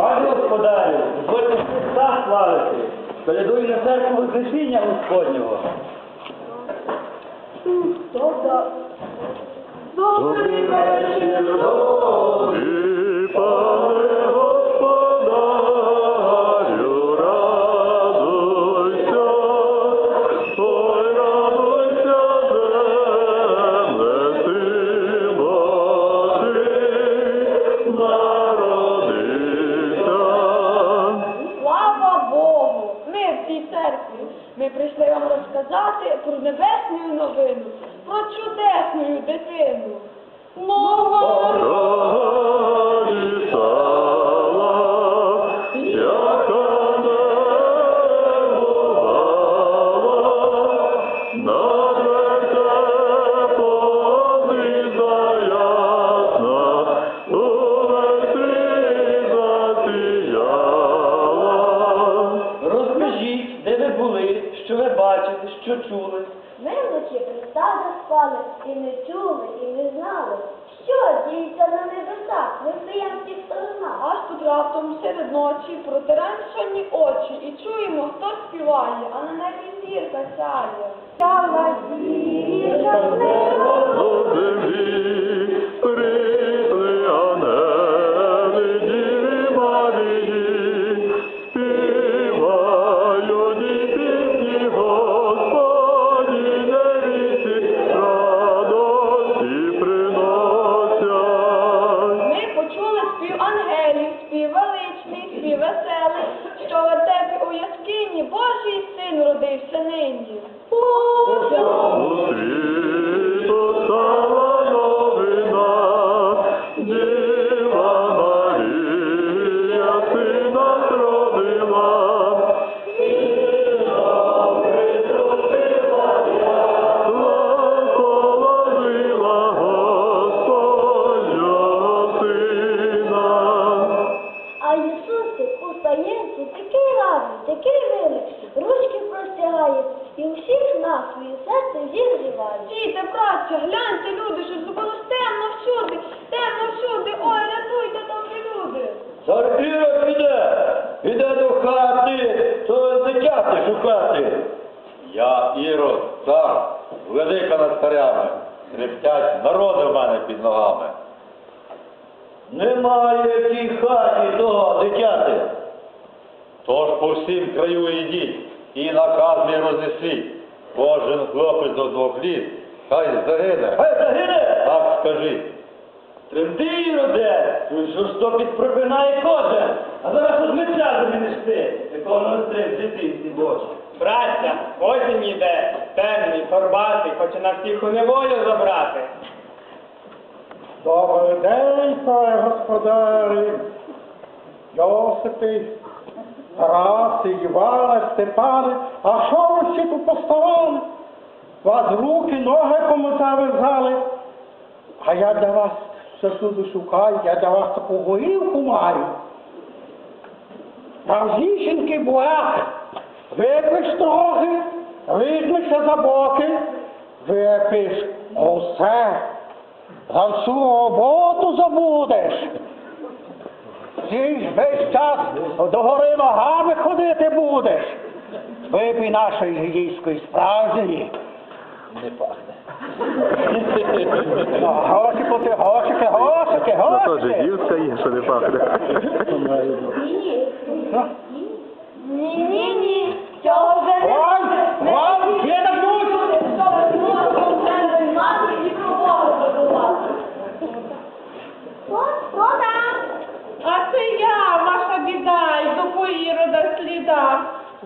Пане господарю, дозвольте Христа славити, передуй на церкву Вознесіння Господнього. Добрий вечір, добрий розказати про небесну новину, про чудесну дитину. Нова! Були, що ви бачили, що чули. Ми вночі Христа заспали, і не чули, і не знали, що діється на небесах, Ми в приємських сторонах. Аж тут раптом серед ночі протираємо сонні очі і чуємо, хто співає, а на небі зірка сяє. Сяла зірка з неба. sertanejo. Ісусик у такий радий, такий милий, ручки простягає, і всіх нас своє серце зігріває. Діти, браття, гляньте, люди, що зробилось темно всюди, темно всюди, ой, рятуйте, добрі люди. Ірод піде, піде до хати, то дитяти шукати. Я Ірод, цар, велика над царями, трептять народи в мене під ногами. Немає в тій хаті того дитяти. Тож по всім краю йдіть і наказ мій рознесіть. Кожен хлопець до двох літ, хай загине. Хай загине! Так скажіть. Тремти, Іроде, що ж то підпропинає кожен, а зараз от меча заміништи, якого на стрим дитинці Боже. Браття, осінь іде, темний, горбатий, хоче на всіх у неволю забрати. Добрий день, пане господарі, Йосипи, Тараси, Іване, Степане, а що ви всі тут поставали? Вас руки, ноги кому зав'язали, а я для вас все суду шукаю, я для вас таку горілку маю. Правдісінький бурак, випиш трохи, візьмешся за боки, випиш усе. Всю роботу забудеш. Ти ж весь час догори ногами ходити будеш. Випій нашої гігійської справжньої. Не пахне. Ну, Гошики, гошики, гошики, гошики. дівка є, що не пахне. Ну, Ні-ні-ні, цього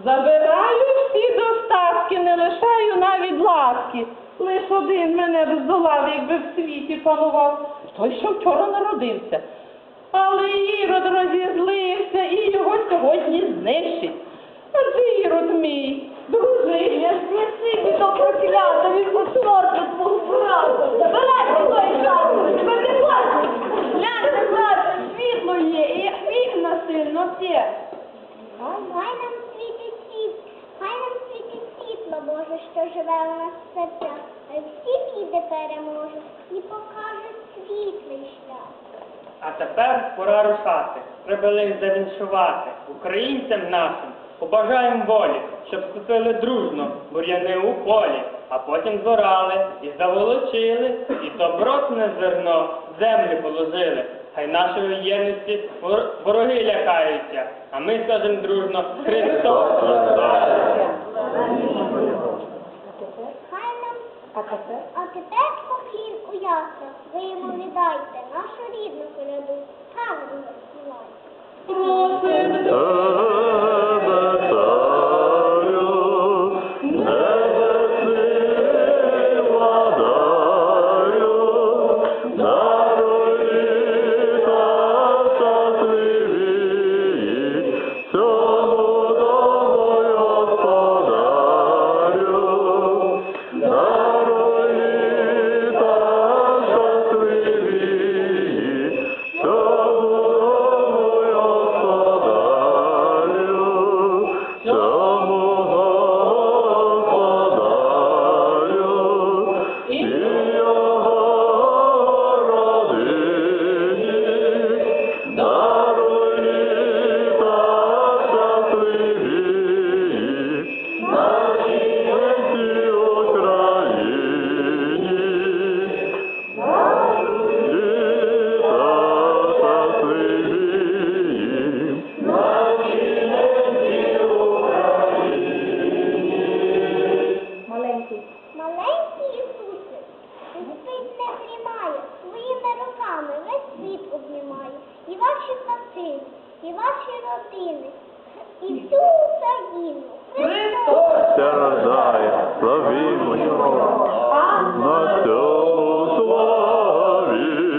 Забираю всі достатки, не лишаю навіть ласки. Лиш один мене роздолав, якби в світі панував. Той, що вчора народився. Але Ірод розізлився і його сьогодні знищить. А це Ірод мій, дружиня, снеси до проклята, він серцях. Хай всі біди переможе і покаже світлий шлях. А тепер пора рушати. Треба лише завіншувати українцям нашим. Побажаємо волі, щоб скупили дружно бур'яни у полі, а потім зорали і заволочили, і добротне зерно в землю положили. Хай нашої єдності вороги лякаються, а ми скажемо дружно Христос! рождає!» Хай нам а тепер, а тепер поклін у ясах. Ви йому не дайте нашу рідну коляду. Так буде співати. Цьому і ваші родини, і всю Україну. Христос рождає, славімо Його, на цьому славі.